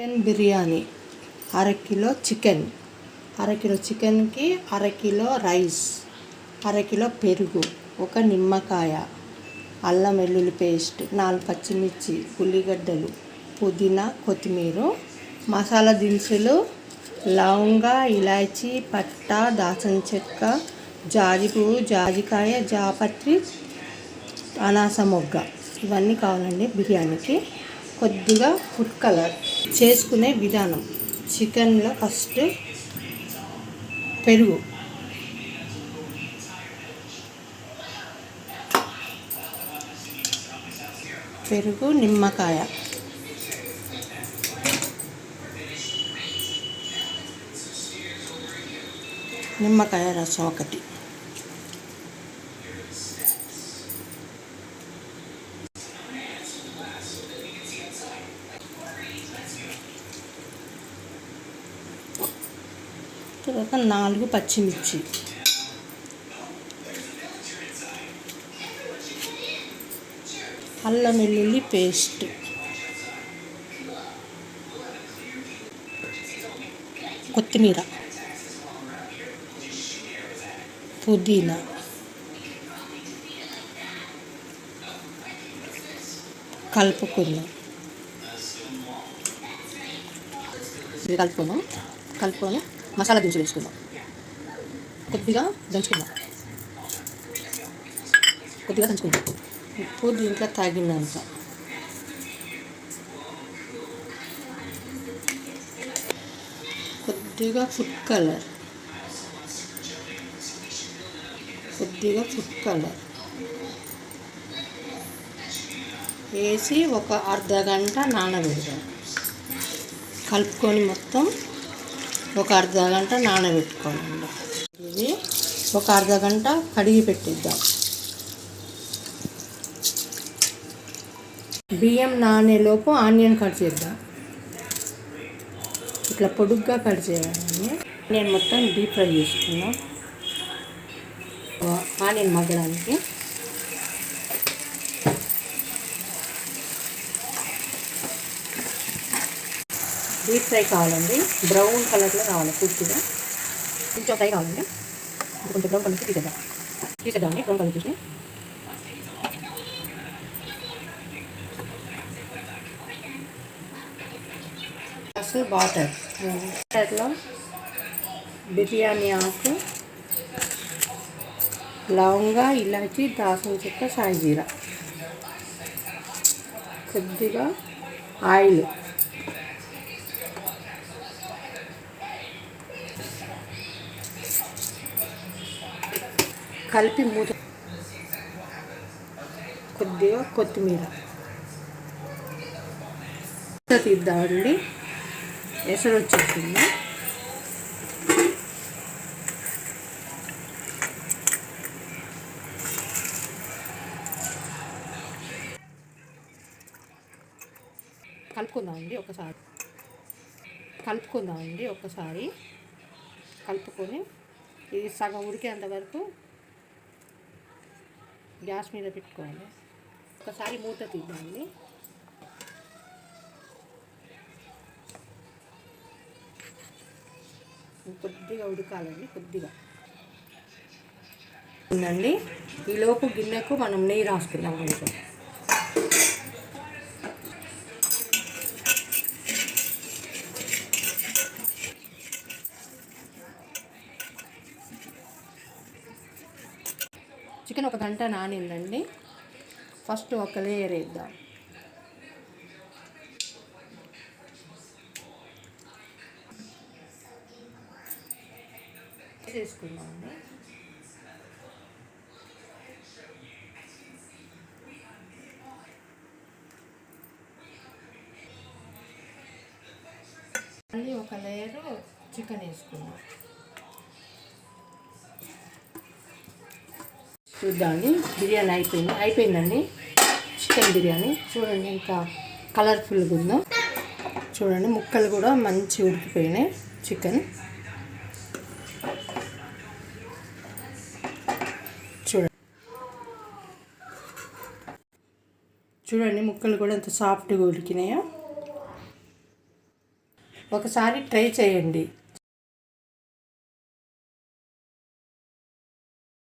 Chicken biryani. అరకిలో chicken. అరకిలో చికెన్కి అరకిలో రైస్. అరకిలో పెరుగు. ఒక నిమ్మకాయ. అల్లం వెల్లుల్లి పేస్ట్. నాలుగు పచ్చిమిర్చి ఉల్లిగడ్డలు. పుదీనా కొత్తిమీర. మసాలా దినుసులు. లవంగ ఇలాచి పట్ట దాల్చిన చెక్క జాజి పువ్వు జాజికాయ జాపత్రి అనాస మొగ్గ. ఇవన్నీ కావాలండి బిర్యానీకి. కొద్దిగా ఫుడ్ కలర్. చేసుకునే విధానం. చికెన్లో ఫస్ట్ పెరుగు. పెరుగు నిమ్మకాయ. నిమ్మకాయ రసం ఒకటి. తర్వాత నాలుగు పచ్చిమిర్చి. అల్లం వెల్లుల్లి పేస్ట్. కొత్తిమీర. పుదీనా. కలుపుకుందాం. ఇది కలుపుకుందాం. కలుపుకొని మసాలా దినుసులు వేసుకుందాం. కొద్దిగా దంచుకుందాం. కొద్దిగా దంచుకుందాం. ఉప్పు దీంట్లో తగినంత. కొద్దిగా ఫుడ్ కలర్ కొద్దిగా ఫుడ్ కలర్ వేసి ఒక అర్ధ గంట నానబెడతాం కలుపుకొని మొత్తం ఒక అర్ధ గంట నానబెట్టుకోవాలండి. ఇది ఒక అర్ధ గంట కడిగి పెట్టిద్దాం. బియ్యం నానేలోపు ఆనియన్ కట్ చేద్దాం. ఇట్లా పొడుగ్గా కట్ చేయాలండి. నేను మొత్తం డీప్ ఫ్రై చేసుకున్నాం ఆనియన్ మగ్గడానికి డీప్ ఫ్రై కావాలండి. బ్రౌన్ కలర్లో రావాలి పూర్తిగా. కొంచెం ఫ్రై కావాలండి. కొంచెం బ్రౌన్ కలర్ తీసేద్దాం. తీసేద్దామండి బ్రౌన్ కలర్ తీసి. అసలు వాటర్ వాటర్లో బిర్యానీ ఆకు లవంగా ఇలాచి దాసం చెక్క సాయిజీరా కొద్దిగా ఆయిల్. కలిపి మూత కొద్దిగా కొత్తిమీర. తీద్దామండి. ఎసరు వచ్చేసింది కలుపుకుందామండి ఒకసారి. కలుపుకుందామండి ఒకసారి. కలుపుకొని ఇది సగం ఉడికేంత వరకు గ్యాస్ మీద పెట్టుకోవాలి. ఒకసారి మూత తీద్దామండి. కొద్దిగా ఉడకాలండి కొద్దిగా. ఉందండి. ఈలోపు గిన్నెకు మనం నెయ్యి రాసుకుందాం కొంచెం చికెన్ ఒక గంట నానిందండి. ఫస్ట్ ఒక లేయర్ వేద్దాం. చేసుకుందామండి మళ్ళీ ఒక లేయరు చికెన్ వేసుకున్నాం చూద్దామండి బిర్యానీ అయిపోయింది. అయిపోయిందండి. చికెన్ బిర్యానీ. చూడండి ఇంకా కలర్ఫుల్గా ఉందో. చూడండి ముక్కలు కూడా మంచి ఉడికిపోయినాయి. చికెన్ చూడండి. చూడండి ముక్కలు కూడా ఎంత సాఫ్ట్గా ఉడికినాయో. ఒకసారి ట్రై చేయండి.